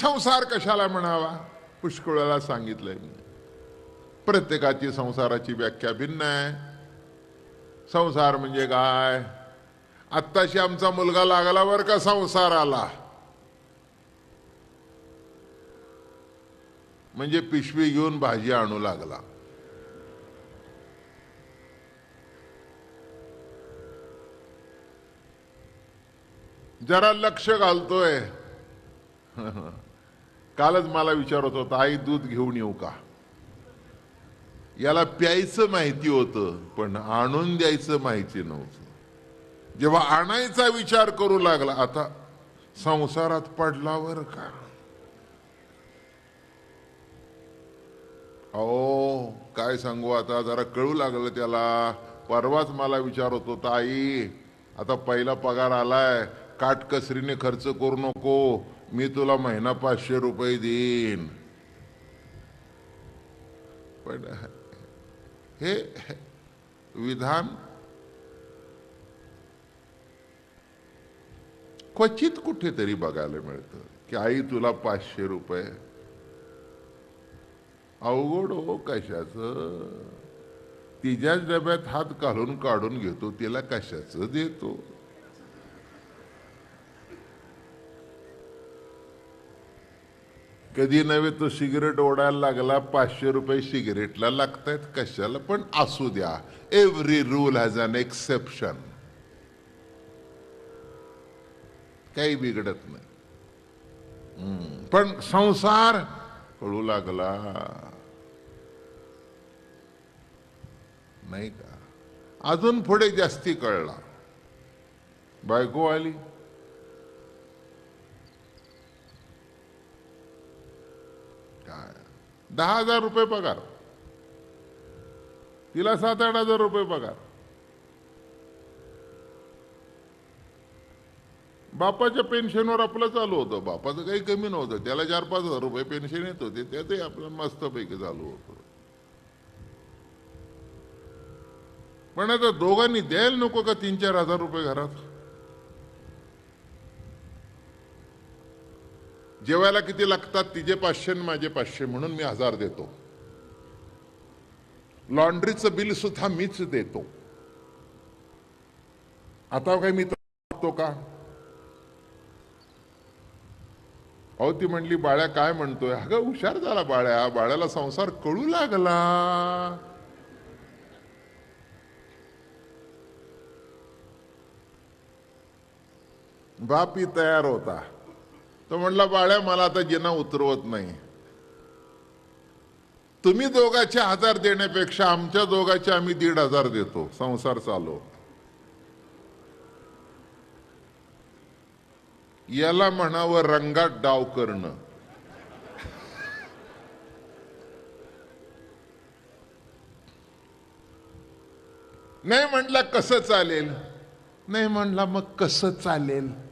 संसार कशाला म्हणावा? पुष्कळाला सांगितलंय मी. प्रत्येकाची संसाराची व्याख्या भिन्न आहे. संसार म्हणजे काय? आत्ताशी आमचा मुलगा लागला बर का संसार आला म्हणजे पिशवी घेऊन भाजी आणू लागला. जरा लक्ष घालतोय. कालच मला विचारत होता आई दूध घेऊन येऊ का? याला प्यायचं माहिती होतं पण आणून द्यायचं माहिती नव्हतं. जेव्हा आणायचा विचार करू लागला आता संसारात पडलावर का? अहो काय सांगू आता जरा कळू लागलं त्याला. परवाच मला विचारत होता आई आता पहिला पगार आलाय काटकसरीने खर्च करू नको मी तुला महिना पाचशे रुपये देईन. पण हे विधान क्वचित कुठेतरी बघायला मिळतं की आई तुला पाचशे रुपये. अवघड हो कशाच? तिच्याच डब्यात हात घालून काढून घेतो तिला कशाच देतो? कधी नव्हे तो सिगरेट ओढायला लागला पाचशे रुपये सिगरेटला लागतायत कशाला? पण असू द्या. Every rule has an exception काही बिघडत नाही. हम्म. पण संसार कळू लागला. नाही का? अजून पुढे जास्ती कळला. बायको आली. काय? दहा हजार रुपये पगार. तिला सात आठ हजार रुपये पगार. बापाच्या पेन्शनवर आपलं चालू होतं. बापाचं काही कमी नव्हतं. त्याला चार पाच हजार रुपये पेन्शन येत होते. त्यातही आपलं मस्तपैकी चालू होतं. पण आता दोघांनी द्यायला नको का तीन चार हजार रुपये घरात? जेवायला किती लागतात तिचे पाचशे आणि माझे पाचशे म्हणून मी हजार देतो. लॉन्ड्रीचं बिल सुद्धा मीच देतो. आता काय मी तो का? अहो ती म्हणली बाळ्या काय म्हणतोय? अगं हुशार झाला बाळ्या बाळ्याला संसार कळू लागला. बापी तयार होता. तो म्हटला बाळ्या मला आता जिना उतरवत नाही. तुम्ही दोघाचे हजार देण्यापेक्षा आमच्या दोघाचे आम्ही दीड हजार देतो. संसार चालू. याला म्हणावं रंगात डाव करणं. नाही म्हटलं कसं चालेल? नाही म्हटलं मग कसं चालेल?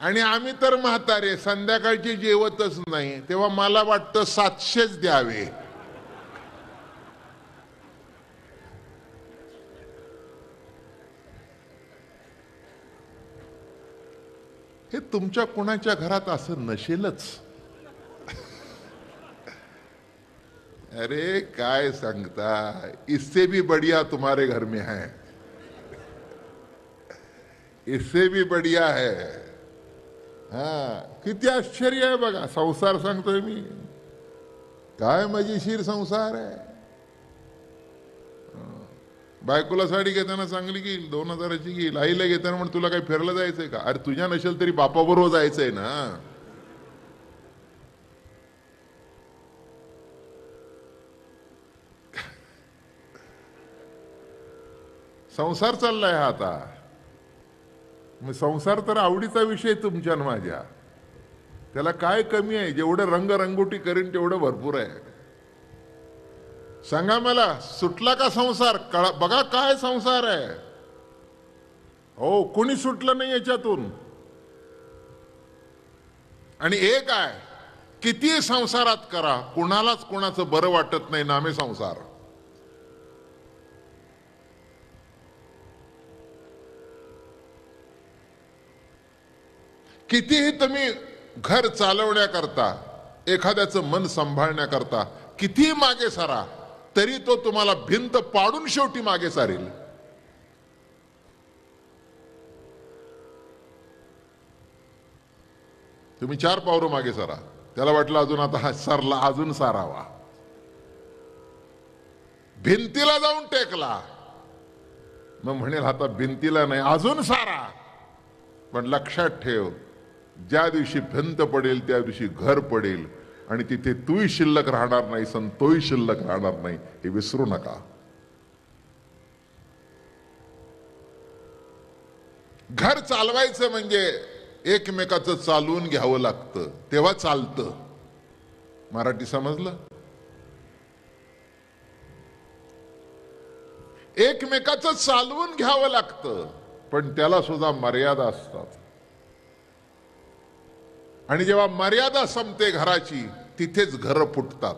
आणि आम्ही तर म्हातारे संध्याकाळची जेवतच नाही. तेव्हा मला वाटतं सातशेच द्यावे. हे तुमच्या कुणाच्या घरात असं नसेलच अरे काय सांगता? इससे भी बढ़िया तुम्हारे घर में है. इससे भी बढ़िया है. हा किती आश्चर्य आहे बघा संसार सांगतोय मी. काय मजेशीर संसार आहे. बायकोला साडी घेताना चांगली घेईल दोन हजाराची घेईल आईला घेताना म्हणून तुला काही फिरलं जायचंय का? अरे तुझ्या नसेल तरी बापाबरोबर जायचंय ना. संसार चाललाय हा आता. मग संसार तर आवडीचा विषय तुमच्या माझ्या. त्याला काय कमी आहे? जेवढं रंग रंगोटी करीन तेवढं भरपूर आहे. सांगा मला सुटला का संसार? कळा बघा काय संसार आहे. हो कोणी सुटलं नाही याच्यातून? आणि एक आहे किती संसारात करा. कुणालाच कुणाचं बरं वाटत नाही नामे संसार. कितीही तुम्ही घर चालवण्याकरता एखाद्याचं मन सांभाळण्याकरता कितीही मागे सारा तरी तो तुम्हाला भिंत पाडून शेवटी मागे सारेल. तुम्ही चार पावरं मागे सारा. त्याला वाटलं अजून आता हा सरला अजून सारावा. भिंतीला जाऊन टेकला. मग म्हणेल आता भिंतीला नाही अजून सारा. पण लक्षात ठेव ज्या दिवशी भिंत पडेल त्या दिवशी घर पडेल. आणि तिथे तूही शिल्लक राहणार नाही सण तोही शिल्लक राहणार नाही हे विसरू नका. घर चालवायचं म्हणजे एकमेकाचं चालवून घ्यावं लागतं तेव्हा चालतं. मराठी समजलं? एकमेकाचं चालवून घ्यावं लागतं पण त्याला सुद्धा मर्यादा असतात. आणि जेव्हा मर्यादा संपते घराची तिथेच घर फुटतात.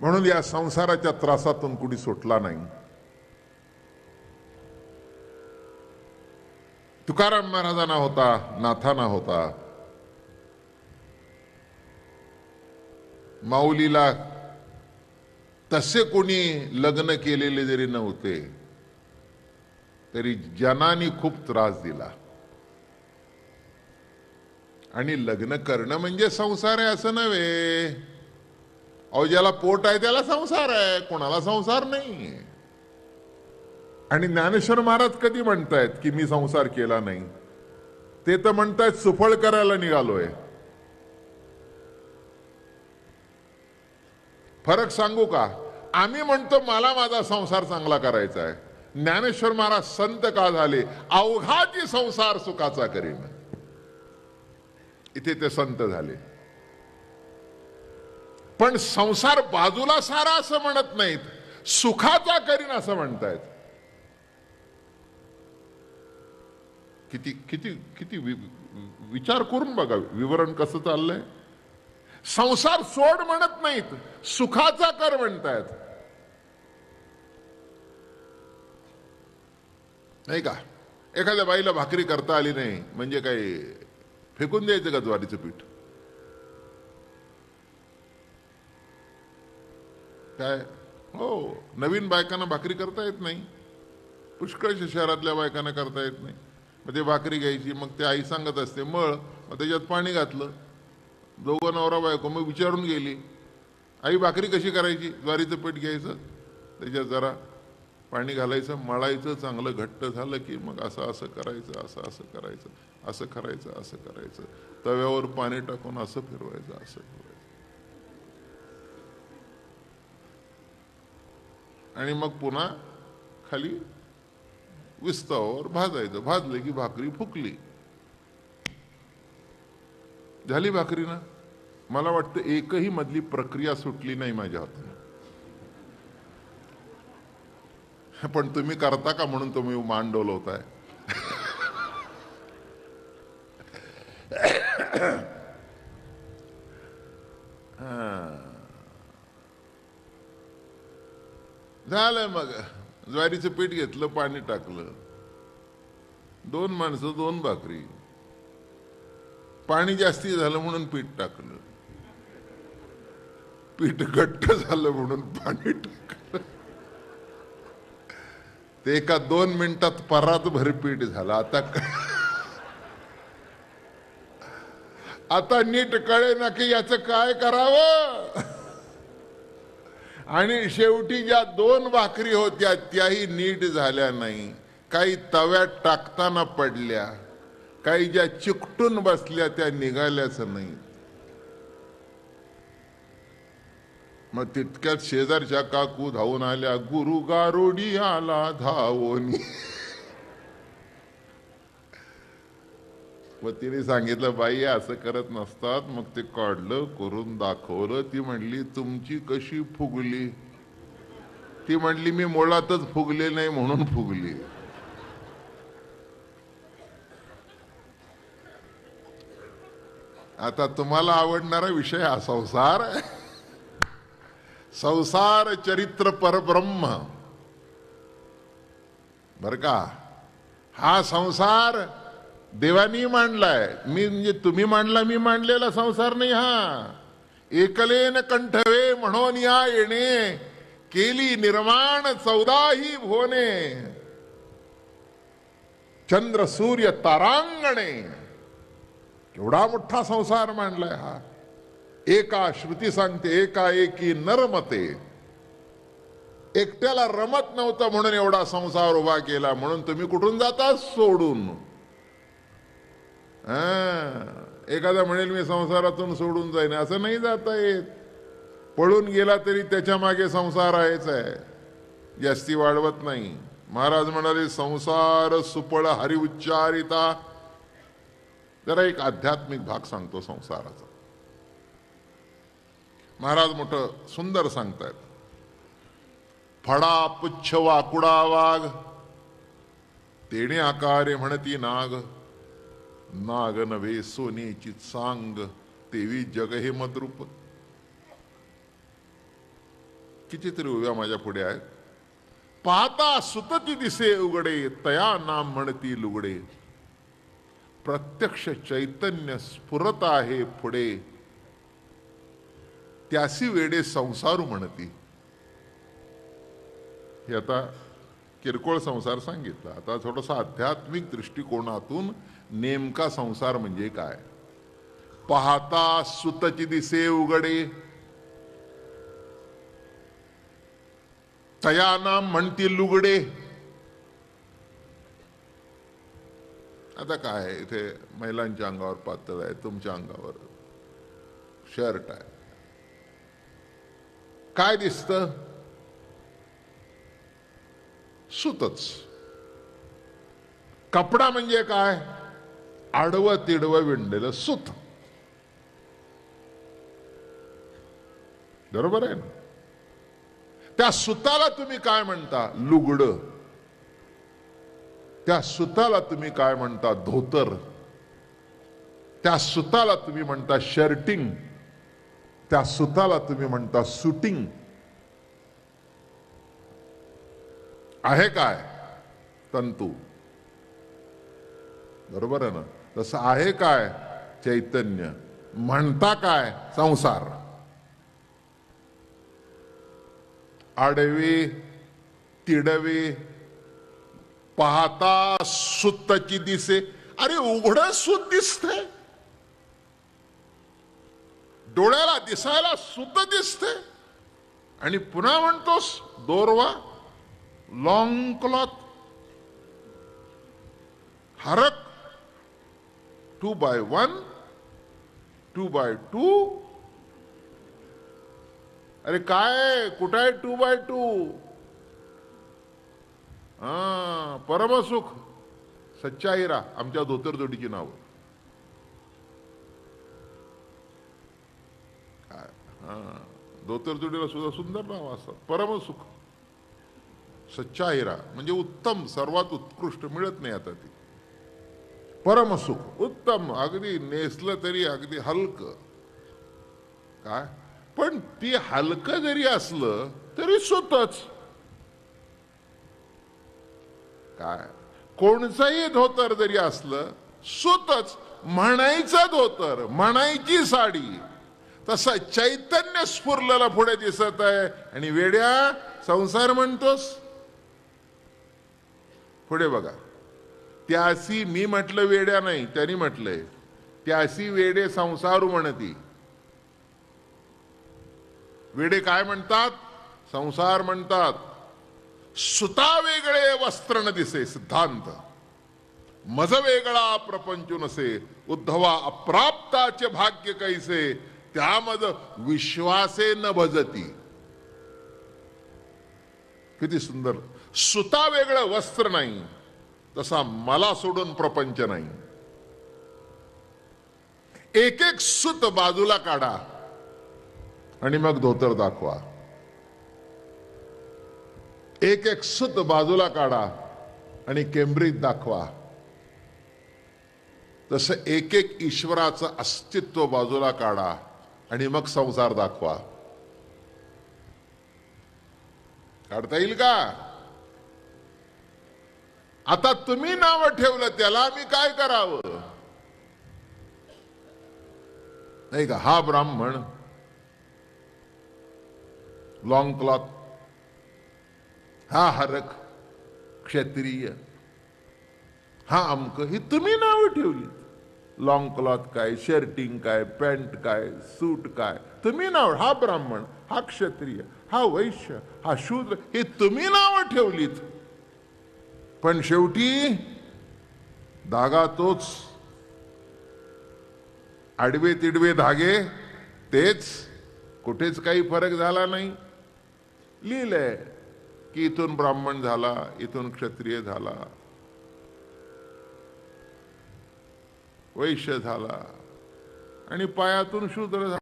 म्हणून या संसाराच्या त्रासातून कुणी सुटला नाही. तुकाराम महाराजांना होता नाथाना होता. माऊलीला तसे कोणी लग्न केलेले जरी नव्हते तरी जनानी खूप त्रास दिला. आणि लग्न करणं म्हणजे संसार आहे असं नव्हे. अहो ज्याला पोट आहे त्याला संसार आहे कोणाला संसार नाही आणि ज्ञानेश्वर महाराज कधी म्हणतायत की मी संसार केला नाही? ते तर म्हणतायत सुफळ करायला निघालोय. फरक सांगू का? आम्ही म्हणतो मला माझा संसार चांगला करायचा आहे ज्ञानेश्वर महाराज संत का झाले? अवघाची संसार सुखाचा करीन. इथे ते संत झाले. पण संसार बाजूला सारा असं म्हणत नाहीत. सुखाचा करीन असं म्हणतायत. किती किती किती वि- विचार करून बघा विवरण कसं चाललंय? संसार सोड म्हणत नाहीत सुखाचा कर म्हणतायत. नाही का? एखाद्या बाईला भाकरी करता आली नाही म्हणजे काय फेकून द्यायचं का ज्वारीचं पीठ काय? हो. नवीन बायकांना भाकरी करता येत नाही. पुष्कळशा शहरातल्या बायकांना करता येत नाही. मग ते भाकरी घ्यायची मग ते आई सांगत असते मळ. मग त्याच्यात पाणी घातलं. दोघं नवरा बायको मग विचारून गेली. आई भाकरी कशी करायची? ज्वारीचं पीठ घ्यायचं? त्याच्यात जरा पाणी घालायचं मळायचं चांगलं घट्ट झालं की मग असं असं करायचं असं असं करायचं. असं करायचं असं करायचं. तव्यावर पाणी टाकून असं फिरवायचं असं फिरवायचं. आणि मग पुन्हा खाली विस्तवावर भाजायचं. भाजलं की भाकरी फुकली. झाली भाकरी ना? मला वाटतं एकही मधली प्रक्रिया सुटली नाही माझ्या हातून. पण तुम्ही करता का म्हणून तुम्ही मान डोलवताय? झालंय मग. ज्वारीचं पीठ घेतलं पाणी टाकलं. दोन माणसं दोन भाकरी. पाणी जास्ती झालं म्हणून पीठ टाकलं. पीठ घट्ट झालं म्हणून पाणी टाकलं. ते एका दोन मिनिटात परात भरपीठ झालं. आता क- आता नीट कळे ना की याच काय करावं? आणि शेवटी ज्या दोन भाकरी होत्या त्याही नीट झाल्या नाही. काही तव्यात टाकताना पडल्या. काही ज्या चिकटून बसल्या त्या निघाल्याच नाही. मग तितक्यात शेजारच्या काकू धावून आल्या गुरु गारुडी आला धावोनी. मग तिने सांगितलं बाई असं करत नसतात. मग ते काढलं करून दाखवलं. ती म्हणली तुमची कशी फुगली? ती म्हणली मी मुळातच फुगले नाही म्हणून फुगली. आता तुम्हाला आवडणारा विषय हा संसार. आहे. संसार चरित्र परब्रह्म. बर का? हा संसार देवानी मांडलाय. मी म्हणजे तुम्ही मांडला मी मांडलेला संसार नाही हा. एकलेन कंठवे म्हणून या येणे केली निर्माण चौदाही भुवने चंद्र सूर्य तारांगणे. एवढा मोठा संसार मांडलाय हा. एका श्रुती सांगते एका एकी नरमते. एकट्याला रमत नव्हतं म्हणून एवढा संसार उभा केला म्हणून तुम्ही कुठून जाता? सोडून. हा. एखादा म्हणेल मी संसारातून सोडून जाईन. असं नाही जाता येत. पळून गेला तरी त्याच्यामागे संसार आहेच आहे. जास्ती वाढवत नाही. महाराज म्हणाले संसार सुपळ हरि उच्चारिता. जरा एक आध्यात्मिक भाग सांगतो संसाराचा. महाराज मोठं सुंदर सांगतायत. फडा पुच्छ वाकुडा वाघ तेणे आकारे म्हणती नाग. नाग नव्हे सोनेची सांग तेवी जग हे मद्रूप. कितीतरी उभ्या माझ्या पुढे आहेत. पाहता सुतती दिसे उघडे तया नाम म्हणती लुगडे. प्रत्यक्ष चैतन्य स्फुरत आहे पुढे. त्यासी वेडे संसारू म्हणती. हे आता किरकोळ संसार सांगितला. आता थोडासा आध्यात्मिक दृष्टिकोनातून नेमका संसार म्हणजे काय? पाहता सुतची दिसे उघडे. तया नाम म्हणतील लुगडे. आता काय आहे, इथे महिलांच्या अंगावर पातळ आहे तुमच्या अंगावर शर्ट आहे. काय दिसत? सुतच. कपडा म्हणजे काय? आडवं तिडवं विणलेलं सुत बरोबर आहे ना त्या सुताला तुम्ही काय म्हणता लुगड त्या सुताला तुम्ही काय म्हणता धोतर त्या सुताला तुम्ही म्हणता शर्टिंग त्या सुताला तुम्ही म्हणता सुटिंग आहे काय तंतू बरोबर आहे ना तसं आहे काय? चैतन्य. म्हणता काय? संसार. आडवी तिडवे पाहता सुतची दिसे. अरे उघड सुत दिसते. डोळ्याला दिसायला सुत दिसते. आणि पुन्हा म्हणतोस दोरवा लॉंग क्लॉथ हरक two by one two by two अरे काय कुठं आहे टू बाय टू हा परमसुख सच्चा हिरा आमच्या धोतरजोडीची नाव. धोतरजोडीला सुद्धा सुंदर नाव असतात परमसुख सच्चा हिरा म्हणजे उत्तम सर्वात उत्कृष्ट मिळत नाही आता ती. परमसुख. उत्तम. अगदी नेसलं तरी अगदी हलक. काय? पण ती हलकं जरी असलं तरी सुतच. काय? कोणचंही धोतर जरी असलं सुतच. म्हणायचं धोतर म्हणायची साडी. तसं चैतन्य स्फुरलेला पुढे दिसत आहे. आणि वेड्या संसार म्हणतोस? पुढे बघा. त्यासी मी म्हटलं वेड्या नाही त्यांनी म्हटलंय. त्यासी वेडे संसारू म्हणती. वेडे काय म्हणतात? संसार म्हणतात. सुता वेगळे वस्त्र न दिसे सिद्धांत. मज वेगळा प्रपंच नसे उद्धवा अप्राप्ताचे भाग्य कैसे त्यामध विश्वासे न भजती. किती सुंदर. सुता वेगळं वस्त्र नाही तसा मला सोडून प्रपंच नाही. एक एक सुत बाजूला काढा आणि मग धोतर दाखवा. एक एक सुत बाजूला काढा आणि केम्ब्रिज दाखवा. तसं एक एक ईश्वराचं अस्तित्व बाजूला काढा आणि मग संसार दाखवा. काढता येईल का? आता तुम्ही नाव ठेवलं त्याला आम्ही काय करावं? नाही का? हा ब्राह्मण लॉंग क्लॉथ हा हरक क्षत्रिय हा अमक ही तुम्ही नावं ठेवली लॉंग क्लॉथ काय शर्टिंग काय पॅन्ट काय सूट काय तुम्ही नाव हा ब्राह्मण हा क्षत्रिय हा वैश्य हा शूद्र हे तुम्ही नावं ठेवलीत. पण शेवटी धागा तोच. आडवे तिडवे धागे तेच कुठेच काही फरक झाला नाही. लिहिलंय की इथून ब्राह्मण झाला इथून क्षत्रिय झाला. वैश्य झाला आणि पायातून शूद्र झाला.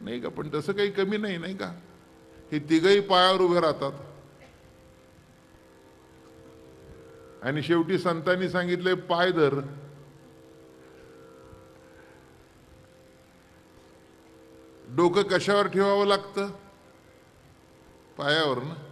नाही का? पण तसं काही कमी नाही नाही का? हे तिघही पायावर उभे राहतात. आणि शेवटी संतांनी सांगितले पाय धर. डोकं कशावर ठेवावं लागतं? पायावर ना?